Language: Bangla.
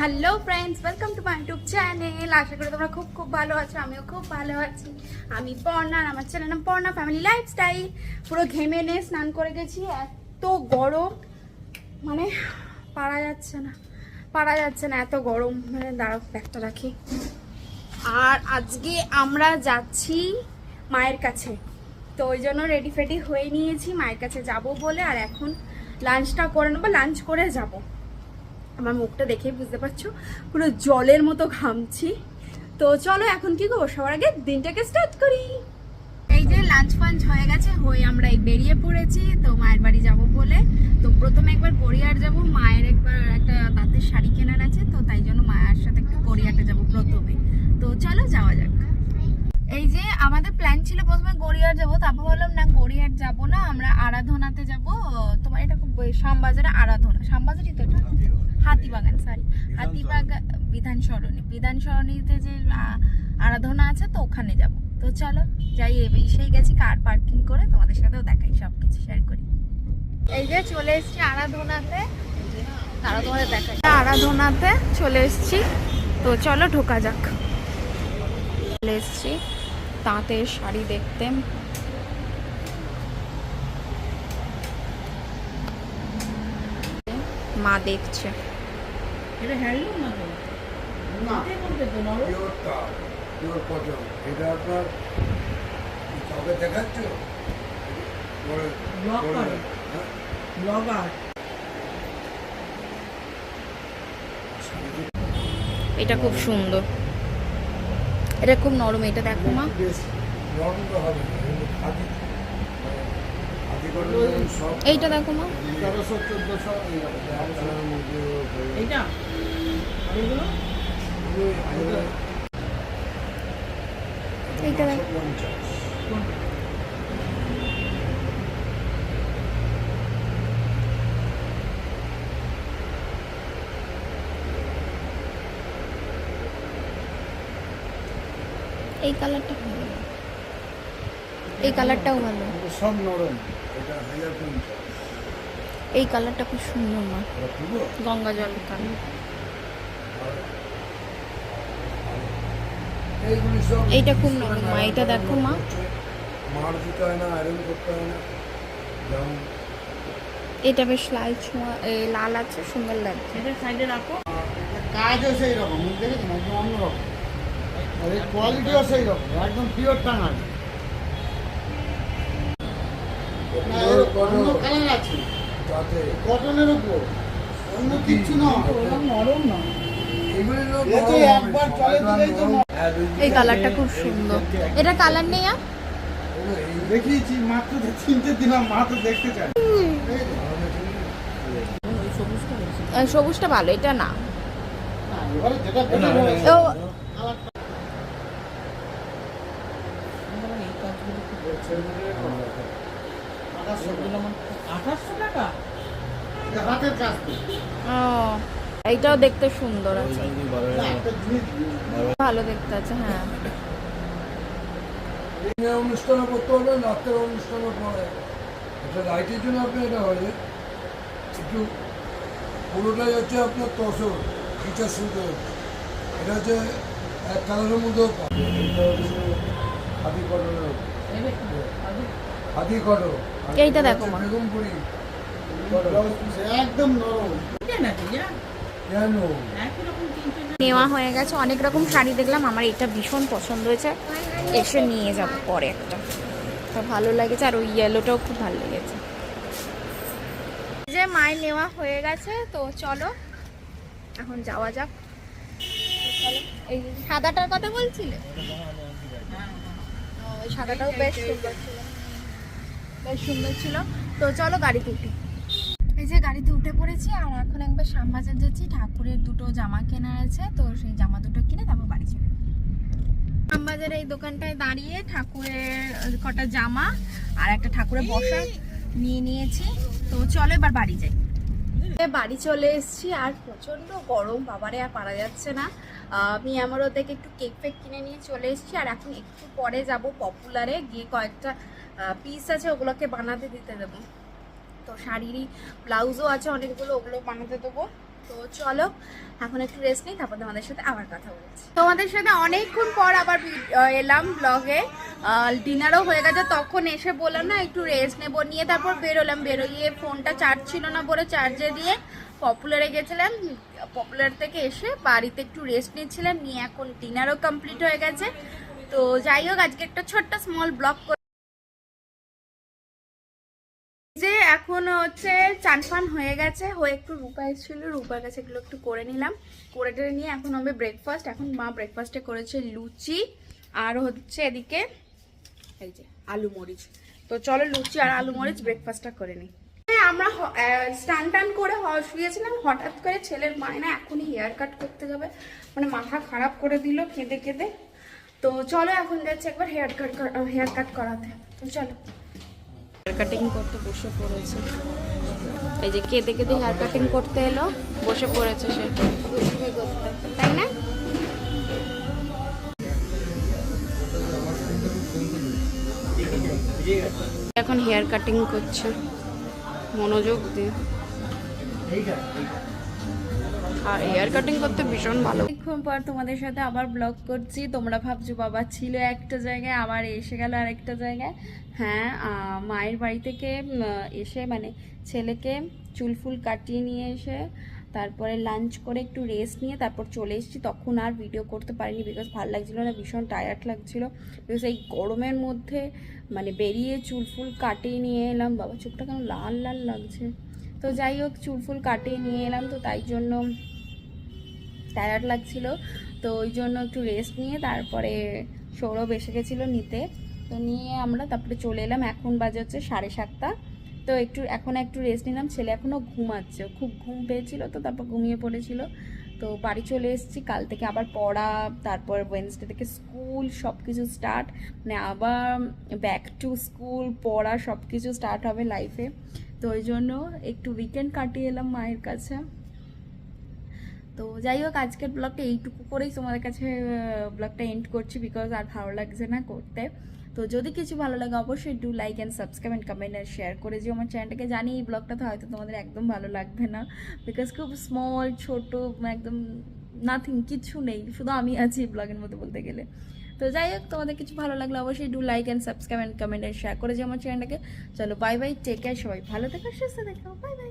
Hello friends welcome to my YouTube channel আশা করি তোমরা খুব খুব ভালো আছো, আমিও খুব ভালো আছি। আমি পর্ণা আমার চ্যানেল নাম পর্ণা ফ্যামিলি লাইফস্টাইল পুরো ঘেমে নিয়ে স্নান করে গেছি, এত গরম। মানে পারা যাচ্ছে না, পারা যাচ্ছে না, এত গরম। মানে দাঁড়াও, ব্যাগটা রাখি। আর আজকে আমরা যাচ্ছি মায়ের কাছে। তো ওই জন্য রেডি ফেডি হয়ে নিয়েছি, মায়ের কাছে যাব বলে, আর এখন লাঞ্চটা করে নেব লাঞ্চ করে যাব। আমার মুখটা দেখেই বুঝতে পারছ। পুরো জলের মতো ঘামছি। তো চলো এখন কি করব? সবার আগে দিনটাকে স্টার্ট করি। এই যে লাঞ্চ ফাঞ্চ হয়ে গেছে, হয়ে আমরা এই বেরিয়ে পড়েছি। তো মায়ের বাড়ি যাব বলে। তো প্রথমে একবার গড়িয়ার যাব। মায়ের একবার একটা তাঁতের শাড়ি কেনার আছে, তো তাই জন্য মায়ের সাথে একটু গড়িয়াতে যাব প্রথমে। তো চলো যাওয়া যাক। এই যে আমাদের প্ল্যান ছিল প্রথমে গড়িয়ার যাব। তারপর বললাম না গড়িয়ার যাব না, আমরা আরাধনাতে যাব। খুব শ্যামবাজারে আরাধনা। শ্যামবাজারই তো এটা? হাতিবাগান সরি হাতিবাগান বিধান সরণি। বিধান সরণিতে যে আরাধনা আছে, তো ওখানে যাব। তো চলো, যাই এবার এসেই গেছি, কার পার্কিং করে তোমাদের সাথেও দেখাই সব কিছু শেয়ার করি। এই যে চলে এসেছি আরাধনাতে। তারা তোমাদের দেখাই। আরাধনাতে চলে এসেছি। তো চলো, ঢোকা যাক। চলে এসেছি। তাঁতের শাড়ি দেখতে। মা দেখছে। এটা হ্যান্ডলুম না তো? মাঠে তো নরম? Pure cotton. এটা আপনার তবে দেখাচ্ছ? পরে- ব্লক পরে- করে। হ্যাঁ? ব্লগার এটা খুব সুন্দর। এটা খুব নরম এটা দেখো মা। নরম তো হবে খাদি মানে খাদি করে যেমন সব এইটা দেখো মা। এইটা? দেখ। এই কালারটা। এই কালারটাও ভালো। সব নরম। এটা হাজার এই কালারটা খুব সুন্দর মা। গঙ্গা জল কালার। এইটা খুব নরম মা, এটা দেখো মা। মার দিতে হয় না আয়রন করতে হয় না। এটা বেশ লাল ছোঁয়া এ, লাল আছে সুন্দর লাগছে। এটা সাইডে রাখো। কাজও সেই রকম দেখেছেন একদম অন্যরকম। আর এর কোয়ালিটিও সেই রকম একদম পিওর টাঙাল অন্য কালার আছে কটনের উপর অন্য নরম না? এই কালারটা খুব সুন্দর এটা কালার নেই আর দেখিয়েছি মাত্র তিনটে দিলাম মা তো দেখতে। ওই সবুজটা ভালো এটা না ও এইটাও দেখতে সুন্দর আছে। একটা ভালো দেখতে আছে হ্যাঁ। দিনের অনুষ্ঠানে করতে হবে রাত্রের অনুষ্ঠানে পরে এটা লাইটের জন্য আপনি এটা হয় একটু পুরোটাই হচ্ছে আপনার তসর এটা শুধু এটা হচ্ছে এক কালারের মধ্যেও পাবে এটা হচ্ছে হাতি কটনের এইটা দেখো মা। বেগুনপুরি ব্লাউজ পিস একদম নরম। তিনটে নাকি যা কেন? একই রকম তিনটে না? নেওয়া হয়ে গেছে। অনেক রকম শাড়ি দেখলাম। আমার এটা ভীষণ পছন্দ হয়েছে। এসে নিয়ে যাব পরে একটা। তো ভালো লেগেছে। আর ওই ইয়েলোটাও খুব ভালো লেগেছে। যে মায়ের নেওয়া হয়ে গেছে তো চলো। এখন যাওয়া যাক। চলো এই সাদাটার কথা বলছিলে? ওই সাদাটাও বেশ সুন্দর বেশ সুন্দর ছিল। তো চলো গাড়িতে উঠি। এই যে গাড়িতে উঠে পড়েছি, আর এখন একবার শ্যামবাজার যাচ্ছি। ঠাকুরের দুটো জামা কেনার আছে, তো সেই জামা দুটো কিনে তারপর বাড়ি চলে। শ্যামবাজারে এই দোকানটায় দাঁড়িয়ে ঠাকুরের কটা জামা আর একটা ঠাকুরের বসা নিয়ে নিয়েছি। তো চলো এবার বাড়ি যাই। বাড়ি চলে এসেছি, আর প্রচণ্ড গরম, বাবারে, আর পারা যাচ্ছে না। আমি আমার থেকে একটু কেক ফেক কিনে নিয়ে চলে এসেছি, আর এখন একটু পরে যাব পপুলারে গিয়ে কয়েকটা পিস আছে, ওগুলোকে বানাতে দিতে দেবো। তো শাড়িরই ব্লাউজও আছে, অনেকগুলো, ওগুলো বানাতে দেবো। তো চলো, এখন একটু রেস্ট নিই, তারপর তোমাদের সাথে আবার কথা বলছি। তোমাদের সাথে অনেকক্ষণ পর আবার এলাম ব্লগে ডিনারও হয়ে গেছে, তখন এসে বললাম না, একটু রেস্ট নেব নিয়ে তারপর বেরোলাম। বেরোইয়ে ফোনটা চার্জ ছিল না বলে চার্জে দিয়ে পপুলারে গেছিলাম। পপুলার থেকে এসে বাড়িতে একটু রেস্ট নিচ্ছিলাম, নিয়ে এখন ডিনারও কমপ্লিট হয়ে গেছে। তো যাই হোক, আজকে একটা ছোট্ট স্মল ব্লগ এখন হচ্ছে চান ফান হয়ে গেছে। হয়ে একটু রূপা এসেছিল রূপার কাছে এগুলো একটু করে নিলাম। করে টেরে নিয়ে এখন হবে ব্রেকফাস্ট এখন মা ব্রেকফাস্টে করেছে লুচি আর হচ্ছে এদিকে এই যে আলু মরিচ। তো চলো লুচি আর আলু মরিচ ব্রেকফাস্টটা করে নিই। হ্যাঁ, আমরা স্টান টান করে শুয়েছিলাম। হঠাৎ করে ছেলের মায়না এখনই হেয়ার কাট করতে যাবে মানে মাথা খারাপ করে দিল কেঁদে কেঁদে। তো চলো এখন যাচ্ছে একবার হেয়ার কাট হেয়ার কাট করাতে। তো চলো। হেয়ার কাটিং করতে বসে পড়েছে। এই যে কেঁদে কেঁদে হেয়ার কাটিং করতে এলো, বসে পড়েছে সে। তাই না? এখন হেয়ার কাটিং করছে। মনোযোগ দিয়ে। আর হেয়ার কাটিং করতে ভীষণ ভালো। অনেকক্ষণ পর তোমাদের সাথে আবার ব্লগ করছি। তোমরা ভাবছ বাবা ছিল একটা জায়গায়, আবার এসে গেল আরেকটা জায়গায়। হ্যাঁ মায়ের বাড়ি থেকে এসে মানে ছেলেকে চুল ফুল কাটিয়ে নিয়ে এসে, তারপরে লাঞ্চ করে একটু রেস্ট নিয়ে তারপর চলে এসেছি। তখন আর ভিডিও করতে পারিনি বিকজ ভালো লাগছিল না, ভীষণ টায়ার্ড লাগছিল। বিকজ এই গরমের মধ্যে মানে বেরিয়ে চুল ফুল কাটিয়ে নিয়ে এলাম। বাবা, চোখটা কেন লাল লাল লাগছে। তো যাই হোক, চুল ফুল কাটিয়ে নিয়ে এলাম তো তাই জন্য টায়ার্ড লাগছিল। তো ওই জন্য একটু রেস্ট নিয়ে তারপরে সৌরভ এসে গেছিল নিতে। তো নিয়ে আমরা তারপরে চলে এলাম। এখন বাজে হচ্ছে সাড়ে সাতটা। তো একটু, এখন একটু রেস্ট নিলাম। ছেলে এখনও ঘুমাচ্ছে। খুব ঘুম পেয়েছিল তো তারপর ঘুমিয়ে পড়েছিল। তো বাড়ি চলে এসেছি। কাল থেকে আবার পড়া, তারপর ওয়েনসডে থেকে স্কুল সব কিছু স্টার্ট মানে আবার ব্যাক টু স্কুল পড়া সব কিছু স্টার্ট হবে লাইফে তো ওই জন্য একটু উইকেন্ড কাটিয়ে এলাম মায়ের কাছে। তো যাই হোক, আজকের ব্লগটা এইটুকু করেই তোমাদের কাছে ব্লগটা এন্ড করছি বিকজ আর ভালো লাগছে না করতে। তো যদি কিছু ভালো লাগে, অবশ্যই do like and subscribe and comment R share করে যে আমার চ্যানেলটাকে জানি এই ব্লগটাতে হয়তো তোমাদের একদম ভালো লাগবে না। বিকজ খুব স্মল ছোট, একদম নাথিং কিছু নেই। শুধু আমি আছি ব্লগের মধ্যে বলতে গেলে। তো যাই হোক, তোমাদের কিছু ভালো লাগলে অবশ্যই do like and subscribe and comment and share করে যে আমার চ্যানেলটাকে চলো বাই বাই টেক কেয়ার সবাই। ভালো থেকো, সুস্থ থেকো। Bye bye